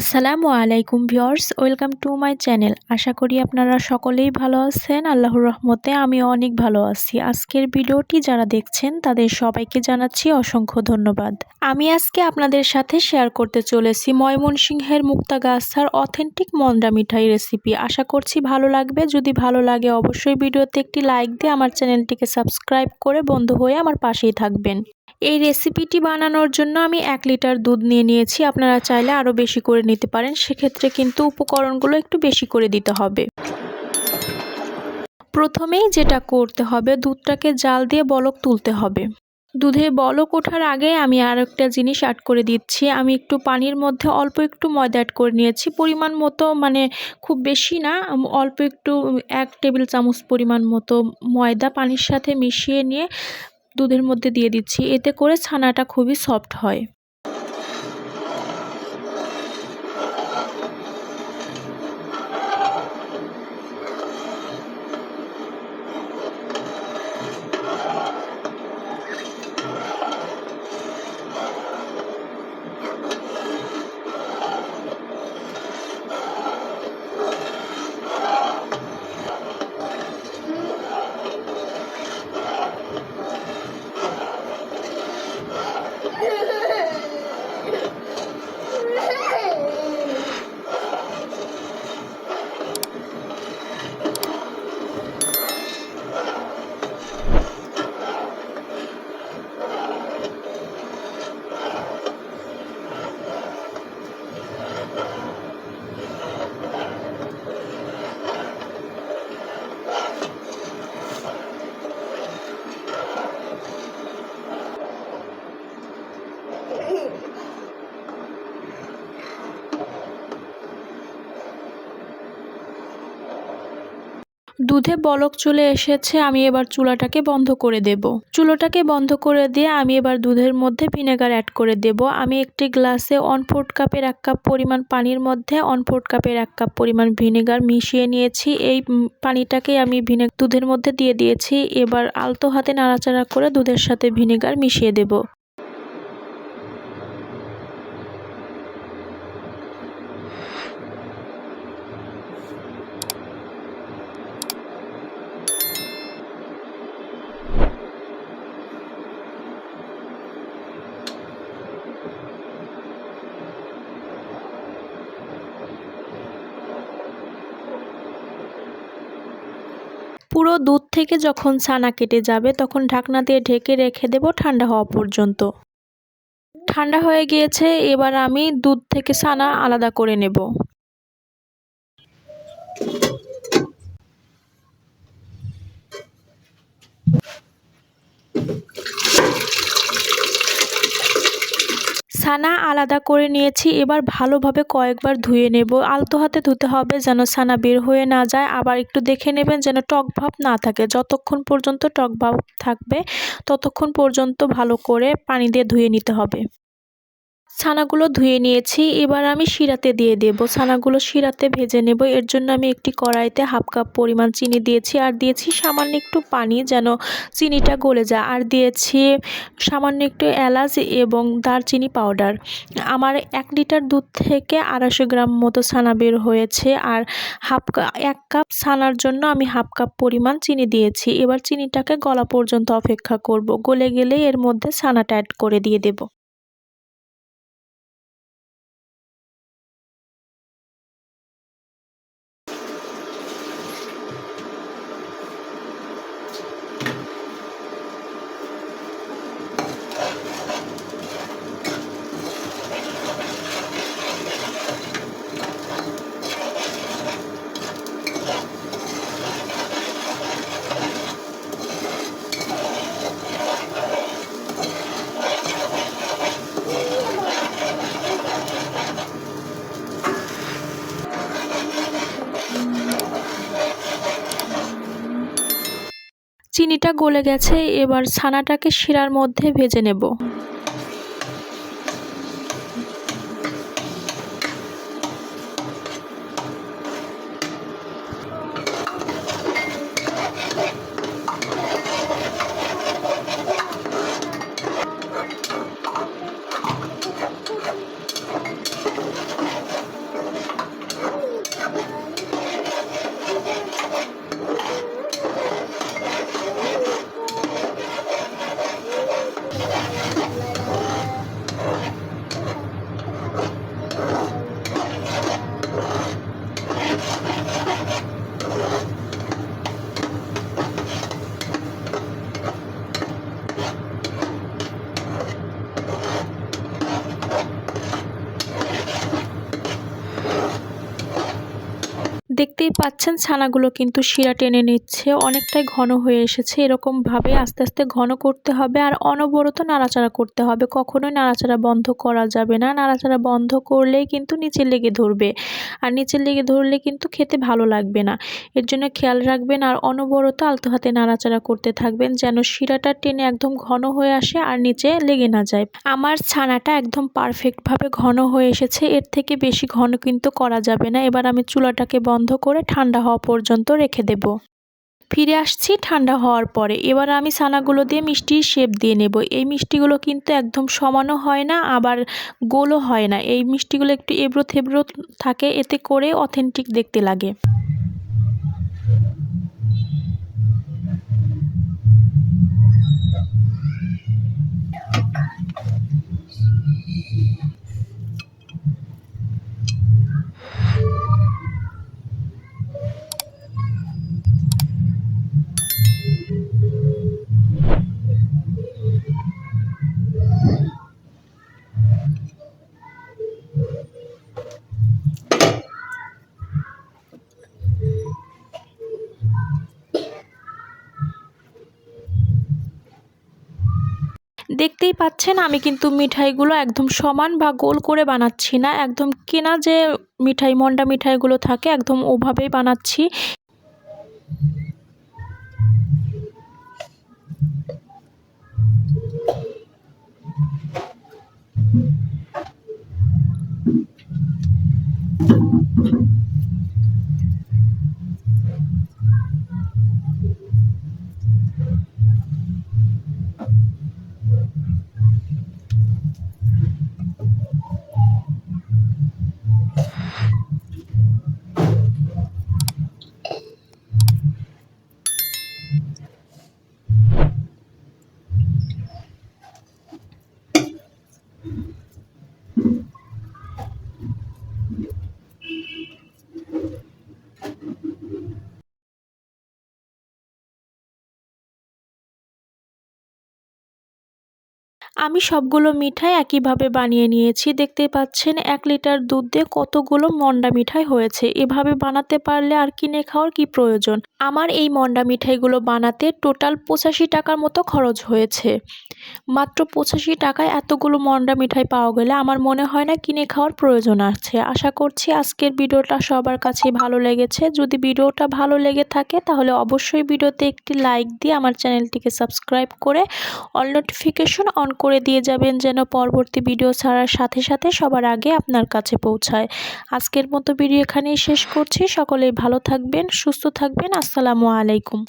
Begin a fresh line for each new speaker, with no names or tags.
আসসালামু আলাইকুম viewers, welcome to my channel. আশা করি আপনারা সকলেই ভালো আছেন। আল্লাহর রহমতে আমি অনেক ভালো আছি। আজকের ভিডিওটি যারা দেখছেন, তাদের সবাইকে জানাচ্ছি অসংখ্য ধন্যবাদ। আমি আজকে আপনাদের সাথে শেয়ার করতে চলেছি ময়মনসিংহের মুক্তাগাছার অথেন্টিক মন্ডা মিঠাই রেসিপি। আশা করছি ভালো লাগবে। যদি ভালো লাগে, অবশ্যই ভিডিওতে একটি লাইক দিয়ে আমার চ্যানেলটিকে সাবস্ক্রাইব করে বন্ধু হয়ে আমার পাশেই থাকবেন। এই রেসিপিটি বানানোর জন্য আমি এক লিটার দুধ নিয়ে নিয়েছি। আপনারা চাইলে আরও বেশি করে নিতে পারেন। সেক্ষেত্রে কিন্তু উপকরণগুলো একটু বেশি করে দিতে হবে। প্রথমেই যেটা করতে হবে, দুধটাকে জাল দিয়ে বলক তুলতে হবে। দুধে বলক ওঠার আগে আমি আর একটা জিনিস অ্যাড করে দিচ্ছি। আমি একটু পানির মধ্যে অল্প একটু ময়দা অ্যাড করে নিয়েছি। পরিমাণ মতো মানে খুব বেশি না অল্প একটু এক টেবিল চামচ পরিমাণ মতো ময়দা পানির সাথে মিশিয়ে নিয়ে দুধের মধ্যে দিয়ে দিচ্ছি। এতে করে ছানাটা খুবই সফট হয়। দুধে বলক চলে এসেছে, আমি এবার চুলাটাকে বন্ধ করে দেব। চুলোটাকে বন্ধ করে দিয়ে আমি এবার দুধের মধ্যে ভিনেগার অ্যাড করে দেব। আমি একটি গ্লাসে ওয়ান ফোর্থ কাপের এক কাপ পরিমাণ পানির মধ্যে ওয়ান ফোর্থ কাপের এক কাপ পরিমাণ ভিনেগার মিশিয়ে নিয়েছি। এই পানিটাকে আমি ভিনে, দুধের মধ্যে দিয়ে দিয়েছি। এবার আলতো হাতে নাড়াচাড়া করে দুধের সাথে ভিনেগার মিশিয়ে দেব। পুরো দুধ থেকে যখন ছানা কেটে যাবে, তখন ঢাকনা দিয়ে ঢেকে রেখে দেব ঠান্ডা হওয়া পর্যন্ত। ঠান্ডা হয়ে গিয়েছে, এবার আমি দুধ থেকে ছানা আলাদা করে নেব। ছানা আলাদা করে নিয়েছি, এবার ভালোভাবে কয়েকবার ধুয়ে নেব। আলতো হাতে ধুতে হবে যেন ছানা বের হয়ে না যায়। আবার একটু দেখে নেবেন যেন টক ভাব না থাকে। যতক্ষণ পর্যন্ত টক ভাব থাকবে, ততক্ষণ পর্যন্ত ভালো করে পানি দিয়ে ধুয়ে নিতে হবে। ছানাগুলো ধুয়ে নিয়েছি। এবার আমি শিরাতে দিয়ে দেব। ছানাগুলো শিরাতে ভেজে নেব। এর জন্য আমি একটি কড়াইতে হাফ কাপ পরিমাণ চিনি দিয়েছি আর দিয়েছি সামান্য একটু পানি যেন চিনিটা গলে যায়। আর দিয়েছি সামান্য একটু এলাচ এবং দারচিনি পাউডার। আমার এক লিটার দুধ থেকে আড়াইশো গ্রাম মতো ছানা বের হয়েছে আর হাফ এক কাপ ছানার জন্য আমি হাফ কাপ পরিমাণ চিনি দিয়েছি। এবার চিনিটাকে গলা পর্যন্ত অপেক্ষা করব। গলে গেলে এর মধ্যে ছানাটা অ্যাড করে দিয়ে দেব। চিনিটা গলে গেছে এবার ছানাটাকে শিরার মধ্যে ভেজে নেব। দেখতে দেখতেই পাচ্ছেন ছানাগুলো কিন্তু শিরা টেনে নিচ্ছে। অনেকটাই ঘন হয়ে এসেছে। এরকমভাবে আস্তে আস্তে ঘন করতে হবে আর অনবরত নাড়াচাড়া করতে হবে। কখনোই নাড়াচাড়া বন্ধ করা যাবে না। নাড়াচাড়া বন্ধ করলেই কিন্তু নিচে লেগে ধরবে। আর নিচে লেগে ধরলে কিন্তু খেতে ভালো লাগবে না। এর জন্য খেয়াল রাখবেন আর অনবরত আলতো হাতে নাড়াচাড়া করতে থাকবেন যেন শিরাটা টেনে একদম ঘন হয়ে আসে আর নিচে লেগে না যায়। আমার ছানাটা একদম পারফেক্টভাবে ঘন হয়ে এসেছে। এর থেকে বেশি ঘন কিন্তু করা যাবে না। এবার আমি চুলাটাকে বন্ধ করে ঠান্ডা হওয়া পর্যন্ত রেখে দেব। ফিরে আসছি ঠান্ডা হওয়ার পরে। এবার আমি ছানাগুলো দিয়ে মিষ্টির শেপ দিয়ে নেব। এই মিষ্টিগুলো কিন্তু একদম সমানও হয় না, আবার গোলও হয় না। এই মিষ্টিগুলো একটু এবড়ো থেবড়ো থাকে, এতে করে অথেন্টিক দেখতে লাগে। দেখতেই পাচ্ছেন, আমি কিন্তু মিঠাইগুলো একদম সমান বা গোল করে বানাচ্ছি না। একদম কেনা যে মিঠাই, মন্ডা মিঠাইগুলো থাকে, একদম ওভাবেই বানাচ্ছি। আমি সবগুলো মিঠাই একইভাবে বানিয়ে নিয়েছি। দেখতে পাচ্ছেন, এক লিটার দুধ দিয়ে কতগুলো মন্ডা মিঠাই হয়েছে। এভাবে বানাতে পারলে আর কিনে খাওয়ার কি প্রয়োজন? আমার এই মন্ডা মিঠাইগুলো বানাতে টোটাল পঁচাশি টাকার মতো খরচ হয়েছে। মাত্র পঁচাশি টাকায় এতগুলো মন্ডা মিঠাই পাওয়া গেলে আমার মনে হয় না কিনে খাওয়ার প্রয়োজন আছে। আশা করছি আজকের ভিডিওটা সবার কাছে ভালো লেগেছে। যদি ভিডিওটা ভালো লেগে থাকে তাহলে অবশ্যই ভিডিওতে একটি লাইক দিয়ে আমার চ্যানেলটিকে সাবস্ক্রাইব করে অল নোটিফিকেশন অন করে দিয়ে যাবেন যেন পরবর্তী ভিডিও ছাড়ার সাথে সাথে সবার আগে আপনার কাছে পৌঁছায়। আজকের মতো ভিডিও এখানেই শেষ করছি। সকলেই ভালো থাকবেন, সুস্থ থাকবেন। আসসালামু আলাইকুম।